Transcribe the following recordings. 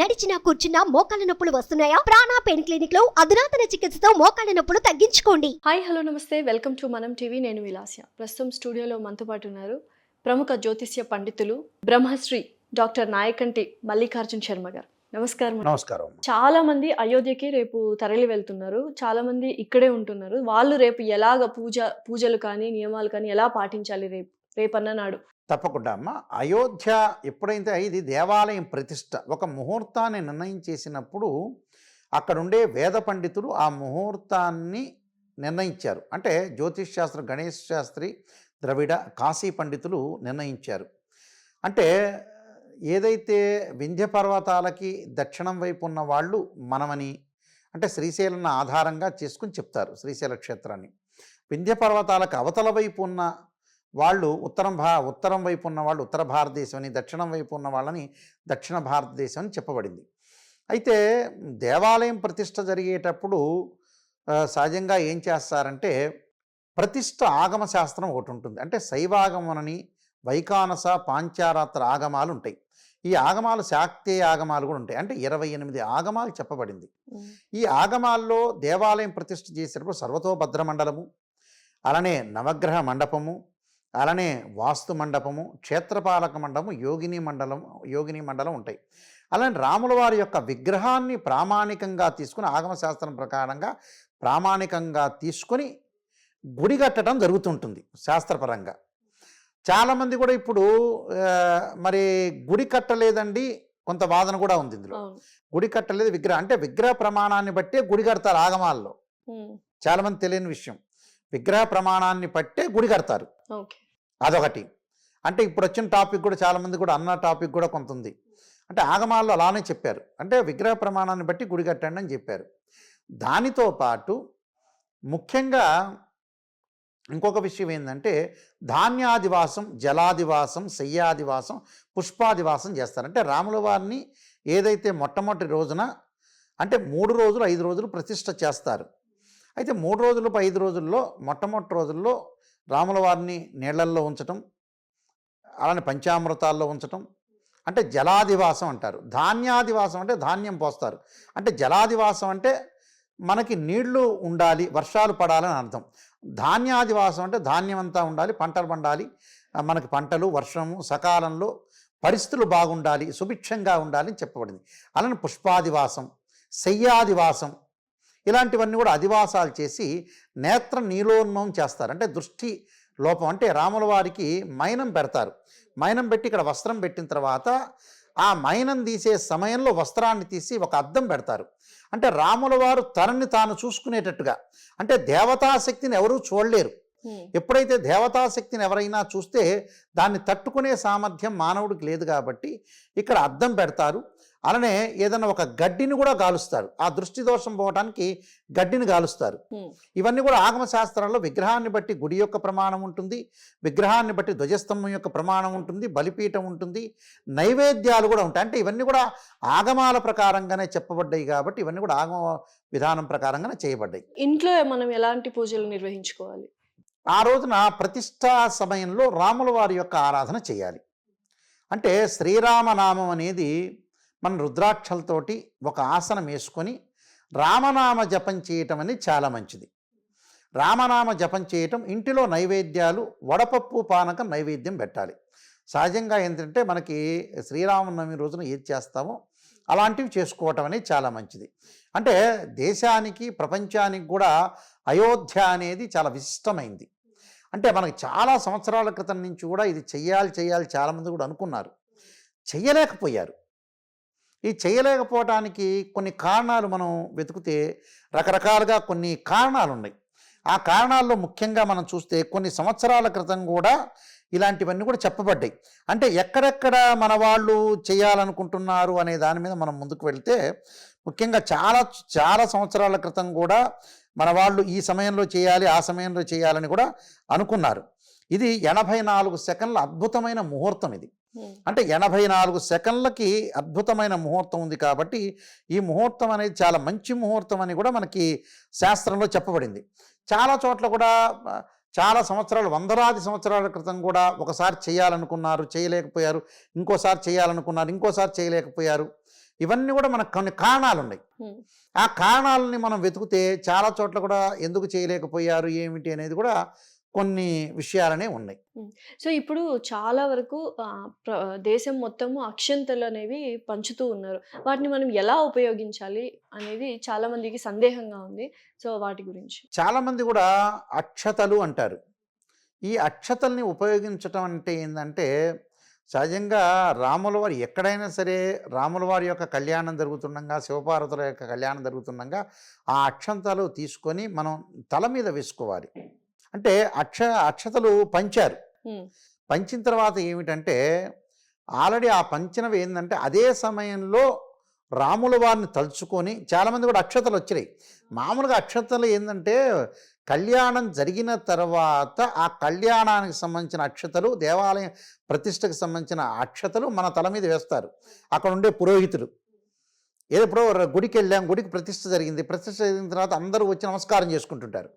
నడిచినా కూర్చున్నా మోకాళ్ళ నొప్పులు వస్తున్నాయా? ప్రాణా పెయిన్ క్లినిక్లో అధునాతన చికిత్సతో మోకాళ్ళ నొప్పులు తగ్గించుకోండి. హాయ్ హలో నమస్తే. Welcome to Manam TV. నేను విలాస్య. ప్రస్తుతం స్టూడియోలో మనతో పాటు ఉన్నారు ప్రముఖ జ్యోతిష్య పండితులు బ్రహ్మశ్రీ డాక్టర్ నాయకంటి మల్లికార్జున్ శర్మ గారు. నమస్కారం నమస్కారం. చాలా మంది అయోధ్యకి రేపు తరలి వెళ్తున్నారు. చాలా మంది ఇక్కడే ఉంటున్నారు. వాళ్ళు రేపు ఎలాగ పూజ పూజలు కానీ నియమాలు కానీ ఎలా పాటించాలి రేపు? రేపన్న నాడు. తప్పకుండా అమ్మ. అయోధ్య ఎప్పుడైతే ఇది దేవాలయం ప్రతిష్ట ఒక ముహూర్తాన్ని నిర్ణయం చేసినప్పుడు అక్కడుండే వేద పండితులు ఆ ముహూర్తాన్ని నిర్ణయించారు. అంటే జ్యోతిష్ శాస్త్ర గణేష్ శాస్త్రి ద్రవిడ కాశీ పండితులు నిర్ణయించారు. అంటే ఏదైతే వింధ్య పర్వతాలకి దక్షిణం వైపు ఉన్న వాళ్ళు మనమని అంటే శ్రీశైలం ఆధారంగా చేసుకుని చెప్తారు శ్రీశైల క్షేత్రాన్ని. వింధ్య పర్వతాలకు అవతల వైపు ఉన్న వాళ్ళు ఉత్తరం భా ఉత్తరం వైపు ఉన్న వాళ్ళు ఉత్తర భారతదేశం అని దక్షిణం వైపు ఉన్న వాళ్ళని దక్షిణ భారతదేశం అని చెప్పబడింది. అయితే దేవాలయం ప్రతిష్ట జరిగేటప్పుడు సహజంగా ఏం చేస్తారంటే ప్రతిష్ట ఆగమ శాస్త్రం ఒకటి ఉంటుంది. అంటే శైవాగమనని వైకానస పాంచారాత్ర ఆగమాలు ఉంటాయి. ఈ ఆగమాలు శాక్తేయ ఆగమాలు కూడా ఉంటాయి. అంటే ఇరవై ఎనిమిది ఆగమాలు చెప్పబడింది. ఈ ఆగమాల్లో దేవాలయం ప్రతిష్ఠ చేసేటప్పుడు సర్వతోభద్ర మండలము అలానే నవగ్రహ మండపము అలానే వాస్తు మండపము క్షేత్రపాలక మండపము యోగిని మండలం యోగిని మండలం ఉంటాయి. అలానే రాముల వారి యొక్క విగ్రహాన్ని ప్రామాణికంగా తీసుకుని ఆగమ శాస్త్రం ప్రకారంగా ప్రామాణికంగా తీసుకొని గుడి కట్టడం జరుగుతుంటుంది శాస్త్రపరంగా. చాలామంది కూడా ఇప్పుడు మరి గుడి కట్టలేదండి కొంత వాదన కూడా ఉంది ఇందులో. గుడి కట్టలేదు విగ్రహం అంటే విగ్రహ ప్రమాణాన్ని బట్టే గుడి కడతారు ఆగమాల్లో. చాలామంది తెలియని విషయం. విగ్రహ ప్రమాణాన్ని బట్టే గుడి కడతారు. ఓకే. అదొకటి. అంటే ఇప్పుడు వచ్చిన టాపిక్ కూడా చాలామంది కూడా అన్న టాపిక్ కూడా కొంత ఉంది అంటే ఆగమాల్లో అలానే చెప్పారు. అంటే విగ్రహ ప్రమాణాన్ని బట్టి గుడి కట్టండి అని చెప్పారు. దానితో పాటు ముఖ్యంగా ఇంకొక విషయం ఏంటంటే ధాన్యాదివాసం జలాదివాసం శయ్యాదివాసం పుష్పాదివాసం చేస్తారు. అంటే రాముల వారిని ఏదైతే మొట్టమొదటి రోజున అంటే మూడు రోజులు ఐదు రోజులు ప్రతిష్ట చేస్తారు. అయితే మూడు రోజులు ఐదు రోజుల్లో మొట్టమొదటి రోజుల్లో రాముల వారిని నీళ్ళల్లో ఉంచటం అలానే పంచామృతాల్లో ఉంచటం అంటే జలాదివాసం అంటారు. ధాన్యాదివాసం అంటే ధాన్యం పోస్తారు. అంటే జలాదివాసం అంటే మనకి నీళ్ళు ఉండాలి వర్షాలు పడాలని అర్థం. ధాన్యాదివాసం అంటే ధాన్యం అంతా ఉండాలి పంటలు పండాలి. మనకి పంటలు వర్షము సకాలంలో పరిస్థితులు బాగుండాలి సుభిక్షంగా ఉండాలి అని చెప్పబడింది. అలానే పుష్పాదివాసం శయ్యాదివాసం ఇలాంటివన్నీ కూడా అధివాసాలు చేసి నేత్ర నీలోన్మం చేస్తారు. అంటే దృష్టి లోపం. అంటే రాముల వారికి మైనం పెడతారు. మైనం పెట్టి ఇక్కడ వస్త్రం పెట్టిన తర్వాత ఆ మైనం తీసే సమయంలో వస్త్రాన్ని తీసి ఒక అద్దం పెడతారు. అంటే రాముల వారు తనని తాను చూసుకునేటట్టుగా. అంటే దేవతాశక్తిని ఎవరూ చూడలేరు. ఎప్పుడైతే దేవతాశక్తిని ఎవరైనా చూస్తే దాన్ని తట్టుకునే సామర్థ్యం మానవుడికి లేదు కాబట్టి ఇక్కడ అద్దం పెడతారు. అలానే ఏదైనా ఒక గడ్డిని కూడా గాలుస్తారు. ఆ దృష్టి దోషం పోవడానికి గడ్డిని గాలుస్తారు. ఇవన్నీ కూడా ఆగమ శాస్త్రాల్లో విగ్రహాన్ని బట్టి గుడి యొక్క ప్రమాణం ఉంటుంది. విగ్రహాన్ని బట్టి ధ్వజస్తంభం యొక్క ప్రమాణం ఉంటుంది. బలిపీఠం ఉంటుంది. నైవేద్యాలు కూడా ఉంటాయి. అంటే ఇవన్నీ కూడా ఆగమాల ప్రకారంగానే చెప్పబడ్డాయి కాబట్టి ఇవన్నీ కూడా ఆగమ విధానం ప్రకారంగానే చేయబడ్డాయి. ఇంట్లో మనం ఎలాంటి పూజలు నిర్వహించుకోవాలి? ఆ రోజున ప్రతిష్టా సమయంలో రాముల వారి యొక్క ఆరాధన చేయాలి. అంటే శ్రీరామనామం అనేది మన రుద్రాక్షలతోటి ఒక ఆసనం వేసుకొని రామనామ జపం చేయటం అనేది చాలా మంచిది. రామనామ జపం చేయటం ఇంటిలో నైవేద్యాలు వడపప్పు పానకం నైవేద్యం పెట్టాలి. సహజంగా ఏంటంటే మనకి శ్రీరామనవమి రోజున ఏది చేస్తామో అలాంటివి చేసుకోవటం అనేది చాలా మంచిది. అంటే దేశానికి ప్రపంచానికి కూడా అయోధ్య అనేది చాలా విశిష్టమైంది. అంటే మనకి చాలా సంవత్సరాల క్రితం నుంచి కూడా ఇది చెయ్యాలి చేయాలి చాలామంది కూడా అనుకున్నారు. చెయ్యలేకపోయారు. ఈ చేయలేకపోవటానికి కొన్ని కారణాలు మనం వెతికితే రకరకాలుగా కొన్ని కారణాలు ఉన్నాయి ఆ కారణాల్లో ముఖ్యంగా మనం చూస్తే కొన్ని సంవత్సరాల క్రితం కూడా ఇలాంటివన్నీ కూడా చెప్పబడ్డాయి. అంటే ఎక్కడెక్కడ మన వాళ్ళు చేయాలనుకుంటున్నారు అనే దాని మీద మనం ముందుకు వెళ్తే ముఖ్యంగా చాలా చాలా సంవత్సరాల క్రితం కూడా మన వాళ్ళు ఈ సమయంలో చేయాలి ఆ సమయంలో చేయాలని కూడా అనుకున్నారు. ఇది ఎనభై నాలుగు సెకండ్ల అద్భుతమైన ముహూర్తం ఇది. ఉమ్, అంటే ఎనభై నాలుగు సెకండ్లకి అద్భుతమైన ముహూర్తం ఉంది కాబట్టి ఈ ముహూర్తం అనేది చాలా మంచి ముహూర్తం అని కూడా మనకి శాస్త్రంలో చెప్పబడింది. చాలా చోట్ల కూడా చాలా సంవత్సరాలు వందలాది సంవత్సరాల క్రితం కూడా ఒకసారి చేయాలనుకున్నారు చేయలేకపోయారు ఇంకోసారి చేయాలనుకున్నారు ఇంకోసారి చేయలేకపోయారు. ఇవన్నీ కూడా మనకు కొన్ని కారణాలు ఉన్నాయి ఉమ్. ఆ కారణాలని మనం వెతికితే చాలా చోట్ల కూడా ఎందుకు చేయలేకపోయారు ఏమిటి అనేది కూడా కొన్ని విషయాలనే ఉన్నాయి. సో ఇప్పుడు చాలా వరకు దేశం మొత్తము అక్షంతలు అనేవి పంచుతూ ఉన్నారు. వాటిని మనం ఎలా ఉపయోగించాలి అనేది చాలా మందికి సందేహంగా ఉంది. సో వాటి గురించి. చాలామంది కూడా అక్షతలు అంటారు. ఈ అక్షతల్ని ఉపయోగించటం అంటే ఏంటంటే సహజంగా రాముల వారి ఎక్కడైనా సరే రాముల వారి యొక్క కళ్యాణం జరుగుతుండగా శివపార్వతుల యొక్క కళ్యాణం జరుగుతుండగా ఆ అక్షంతలు తీసుకొని మనం తల మీద వేసుకోవాలి. అంటే అక్ష అక్షతలు పంచారు. పంచిన తర్వాత ఏమిటంటే ఆల్రెడీ ఆ పంచినవి ఏంటంటే అదే సమయంలో రాముల వారిని తలుచుకొని చాలామంది కూడా అక్షతలు వచ్చినాయి. మామూలుగా అక్షతలు ఏంటంటే కళ్యాణం జరిగిన తర్వాత ఆ కళ్యాణానికి సంబంధించిన అక్షతలు దేవాలయం ప్రతిష్టకు సంబంధించిన అక్షతలు మన తల మీద వేస్తారు. అక్కడ ఉండే పురోహితులు. ఏదో గుడికి వెళ్ళాం గుడికి ప్రతిష్ట జరిగింది. ప్రతిష్ట జరిగిన తర్వాత అందరూ వచ్చి నమస్కారం చేసుకుంటుంటారు.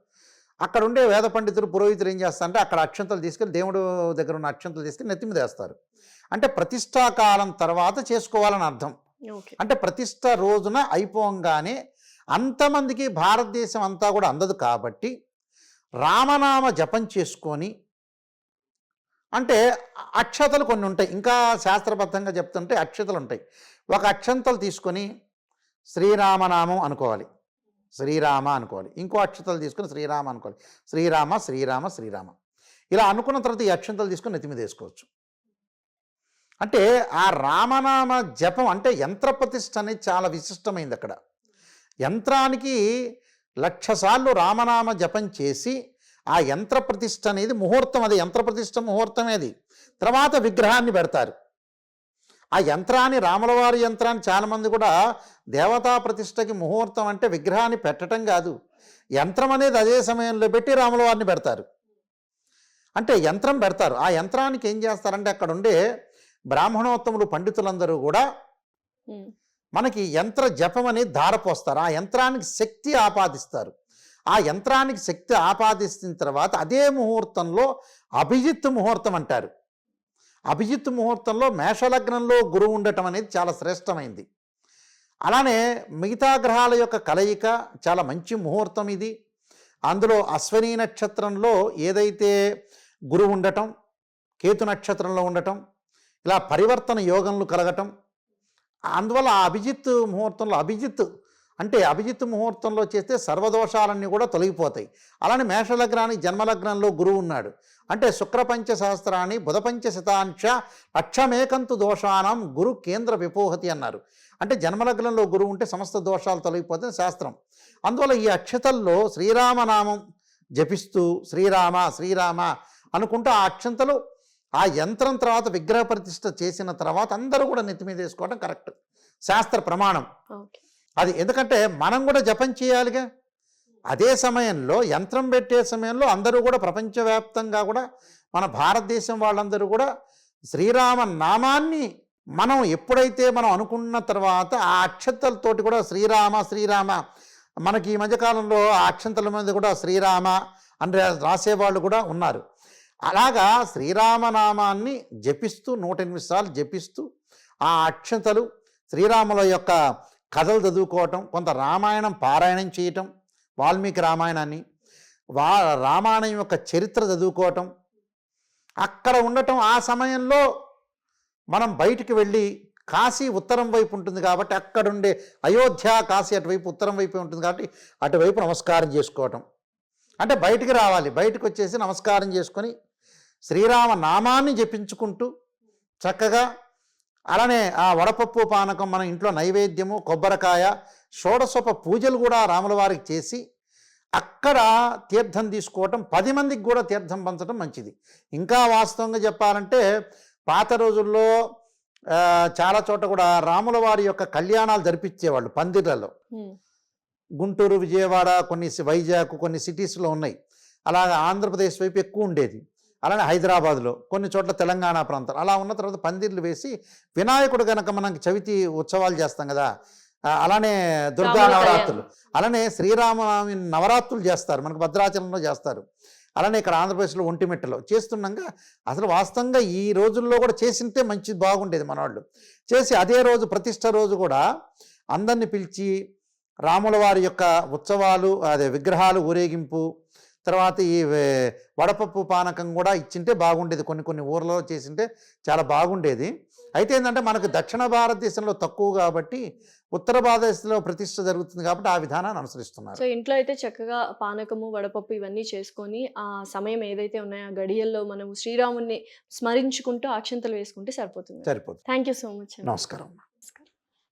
అక్కడ ఉండే వేద పండితులు పురోహితులు ఏం చేస్తారంటే అక్కడ అక్షంతలు తీసుకెళ్ళి దేవుడు దగ్గర ఉన్న అక్షంతలు తీసుకెళ్ళి నెత్తి మీద వేస్తారు. అంటే ప్రతిష్టాకాలం తర్వాత చేసుకోవాలని అర్థం. ఓకే. అంటే ప్రతిష్ట రోజున అయిపోగానే అంతమందికి భారతదేశం అంతా కూడా అందదు కాబట్టి రామనామ జపం చేసుకొని అంటే అక్షతలు కొన్ని ఉంటాయి. ఇంకా శాస్త్రబద్ధంగా చెప్తుంటే అక్షతలు ఉంటాయి. ఒక అక్షంతలు తీసుకొని శ్రీరామనామం అనుకోవాలి. శ్రీరామ అనుకోవాలి. ఇంకో అక్షతలు తీసుకొని శ్రీరామ అనుకోవాలి. శ్రీరామ శ్రీరామ శ్రీరామ. ఇలా అనుకున్న తర్వాత ఈ అక్షంతలు తీసుకొని నెత్తి మీద వేసుకోవచ్చు. అంటే ఆ రామనామ జపం అంటే యంత్రప్రతిష్ట అనేది చాలా విశిష్టమైంది అక్కడ. యంత్రానికి లక్షసార్లు రామనామ జపం చేసి ఆ యంత్ర ప్రతిష్ఠ అనేది ముహూర్తం అది యంత్ర ముహూర్తమేది తర్వాత విగ్రహాన్ని పెడతారు. ఆ యంత్రాన్ని రాములవారి యంత్రాన్ని చాలామంది కూడా దేవతా ప్రతిష్టకి ముహూర్తం అంటే విగ్రహాన్ని పెట్టడం కాదు. యంత్రం అనేది అదే సమయంలో పెట్టి రాములవారిని పెడతారు. అంటే యంత్రం పెడతారు. ఆ యంత్రానికి ఏం చేస్తారంటే అక్కడ ఉండే బ్రాహ్మణోత్తములు పండితులందరూ కూడా మనకి యంత్ర జపం అనేది ధారపోస్తారు ఆ యంత్రానికి శక్తి ఆపాదిస్తారు. ఆ యంత్రానికి శక్తి ఆపాదిస్తున్న తర్వాత అదే ముహూర్తంలో అభిజిత్ ముహూర్తం అంటారు. అభిజిత్ ముహూర్తంలో మేషలగ్నంలో గురువు ఉండటం అనేది చాలా శ్రేష్టమైంది. అలానే మిగతా గ్రహాల యొక్క కలయిక చాలా మంచి ముహూర్తం ఇది. అందులో అశ్వనీ నక్షత్రంలో ఏదైతే గురువు ఉండటం కేతు నక్షత్రంలో ఉండటం ఇలా పరివర్తన యోగంలు కలగటం అందువల్ల ఆ అభిజిత్ ముహూర్తంలో అభిజిత్ అంటే అభిజిత్ ముహూర్తంలో చేస్తే సర్వదోషాలన్నీ కూడా తొలగిపోతాయి. అలానే మేషలగ్నానికి జన్మలగ్నంలో గురువు ఉన్నాడు. అంటే శుక్రపంచ సహస్రాన్ని బుధపంచ శతాంశ లక్షమేకంతు దోషానం గురు కేంద్ర విపోహతి అన్నారు. అంటే జన్మలగ్నంలో గురువు ఉంటే సమస్త దోషాలు తొలగిపోతే శాస్త్రం. అందువల్ల ఈ అక్షతల్లో శ్రీరామనామం జపిస్తూ శ్రీరామ శ్రీరామ అనుకుంటూ ఆ అక్షంతలు ఆ యంత్రం తర్వాత విగ్రహ ప్రతిష్ట చేసిన తర్వాత అందరూ కూడా నెత్తిమీద వేసుకోవడం కరెక్ట్. శాస్త్ర ప్రమాణం. ఓకే. అది ఎందుకంటే మనం కూడా జపం చేయాలిగా. అదే సమయంలో యంత్రం పెట్టే సమయంలో అందరూ కూడా ప్రపంచవ్యాప్తంగా కూడా మన భారతదేశం వాళ్ళందరూ కూడా శ్రీరామ నామాన్ని మనం ఎప్పుడైతే మనం అనుకున్న తర్వాత ఆ అక్షంతలతోటి కూడా శ్రీరామ శ్రీరామ మనకి ఈ మధ్యకాలంలో ఆ అక్షంతల మీద కూడా శ్రీరామ అని రాసేవాళ్ళు కూడా ఉన్నారు. అలాగా శ్రీరామనామాన్ని జపిస్తూ నూట ఎనిమిది సార్లు జపిస్తూ ఆ అక్షంతలు శ్రీరాముల యొక్క కథలు చదువుకోవటం కొంత రామాయణం పారాయణం చేయటం వాల్మీకి రామాయణాన్ని వా రామాయణం యొక్క చరిత్ర చదువుకోవటం అక్కడ ఉండటం ఆ సమయంలో మనం బయటికి వెళ్ళి కాశీ ఉత్తరం వైపు ఉంటుంది కాబట్టి అక్కడుండే అయోధ్య కాశీ అటువైపు ఉత్తరం వైపు ఉంటుంది కాబట్టి అటువైపు నమస్కారం చేసుకోవటం. అంటే బయటికి రావాలి. బయటకు వచ్చేసి నమస్కారం చేసుకొని శ్రీరామ నామాన్ని జపించుకుంటూ చక్కగా అలానే ఆ వడపప్పు పానకం మన ఇంట్లో నైవేద్యము కొబ్బరికాయ షోడశోప పూజలు కూడా రాముల వారికి చేసి అక్కడ తీర్థం తీసుకోవటం పది మందికి కూడా తీర్థం పంచడం మంచిది. ఇంకా వాస్తవంగా చెప్పాలంటే పాత రోజుల్లో చాలా చోట కూడా రాముల వారి యొక్క కళ్యాణాలు జరిపించేవాళ్ళు పందిర్లలో. గుంటూరు విజయవాడ కొన్ని వైజాగ్ కొన్ని సిటీస్లో ఉన్నాయి. అలాగే ఆంధ్రప్రదేశ్ వైపు ఎక్కువ ఉండేది. అలానే హైదరాబాద్లో కొన్ని చోట్ల తెలంగాణ ప్రాంతం అలా ఉన్న తర్వాత పందిర్లు వేసి వినాయకుడు కనుక మనకి చవితి ఉత్సవాలు చేస్తాం కదా అలానే దుర్గా నవరాత్రులు. అలానే శ్రీరామనవమి నవరాత్రులు చేస్తారు మనకు భద్రాచలంలో చేస్తారు. అలానే ఇక్కడ ఆంధ్రప్రదేశ్లో ఒంటిమిట్టలో చేస్తుండగా అసలు వాస్తవంగా ఈ రోజుల్లో కూడా చేసింటే మంచి బాగుండేది మనవాళ్ళు. చేసి అదే రోజు ప్రతిష్ట రోజు కూడా అందరిని పిలిచి రాముల వారి యొక్క ఉత్సవాలు అదే విగ్రహాలు ఊరేగింపు తర్వాత ఈ వడపప్పు పానకం కూడా ఇచ్చింటే బాగుండేది. కొన్ని కొన్ని ఊర్లలో చేసింటే చాలా బాగుండేది. అయితే ఏంటంటే మనకు దక్షిణ భారతదేశంలో తక్కువ కాబట్టి ఉత్తర భారతదేశంలో ప్రతిష్ట జరుగుతుంది కాబట్టి ఆ విధానాన్ని అనుసరిస్తున్నారు. సో ఇంట్లో అయితే చక్కగా పానకము వడపప్పు ఇవన్నీ చేసుకొని ఆ సమయం ఏదైతే ఉన్నాయో ఆ గడియల్లో మనం శ్రీరాముని స్మరించుకుంటూ అక్షంతలు వేసుకుంటే సరిపోతుంది. సరిపోతుంది. థ్యాంక్ యూ సో మచ్ నమస్కారం